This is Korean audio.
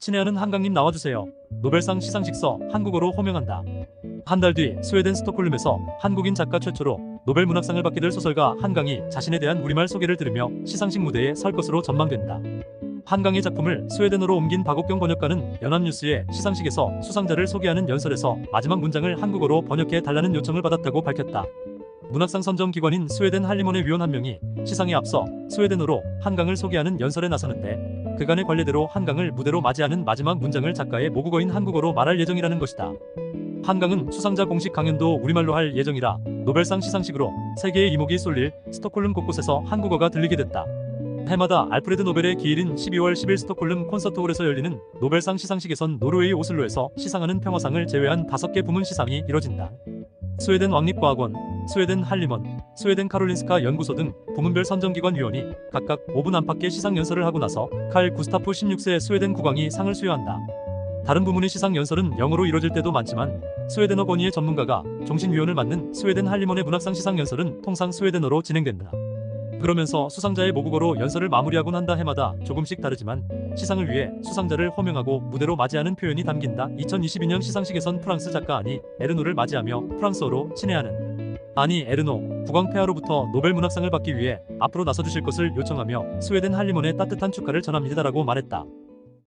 친애하는 한강님 나와주세요. 노벨상 시상식서 한국어로 호명한다. 한 달 뒤 스웨덴 스톡홀름에서 한국인 작가 최초로 노벨 문학상을 받게 될 소설가 한강이 자신에 대한 우리말 소개를 들으며 시상식 무대에 설 것으로 전망된다. 한강의 작품을 스웨덴어로 옮긴 박옥경 번역가는 연합뉴스의 시상식에서 수상자를 소개하는 연설에서 마지막 문장을 한국어로 번역해 달라는 요청을 받았다고 밝혔다. 문학상 선정 기관인 스웨덴 할리몬의 위원 한 명이 시상에 앞서 스웨덴어로 한강을 소개하는 연설에 나서는데 그간의 관례대로 한강을 무대로 맞이하는 마지막 문장을 작가의 모국어인 한국어로 말할 예정이라는 것이다. 한강은 수상자 공식 강연도 우리말로 할 예정이라 노벨상 시상식으로 세계의 이목이 쏠릴 스톡홀름 곳곳에서 한국어가 들리게 됐다. 해마다 알프레드 노벨의 기일인 12월 10일 스톡홀름 콘서트홀에서 열리는 노벨상 시상식에선 노르웨이 오슬로에서 시상하는 평화상을 제외한 5개 부문 시상이 이뤄진다. 스웨덴 왕립과학원, 스웨덴 할리먼, 스웨덴 카롤린스카 연구소 등 부문별 선정기관 위원이 각각 5분 안팎의 시상 연설을 하고 나서 칼 구스타프 16세 스웨덴 국왕이 상을 수여한다. 다른 부문의 시상 연설은 영어로 이뤄질 때도 많지만 스웨덴어 권위의 전문가가 종신위원을 맡는 스웨덴 할리먼의 문학상 시상 연설은 통상 스웨덴어로 진행된다. 그러면서 수상자의 모국어로 연설을 마무리하곤 한다 해마다 조금씩 다르지만 시상을 위해 수상자를 호명하고 무대로 맞이하는 표현이 담긴다. 2022년 시상식에선 프랑스 작가 아니 에르노를 맞이하며 프랑스어로 친애하는 아니 에르노 국왕폐하로부터 노벨 문학상을 받기 위해 앞으로 나서주실 것을 요청하며 스웨덴 할리먼의 따뜻한 축하를 전합니다라고 말했다.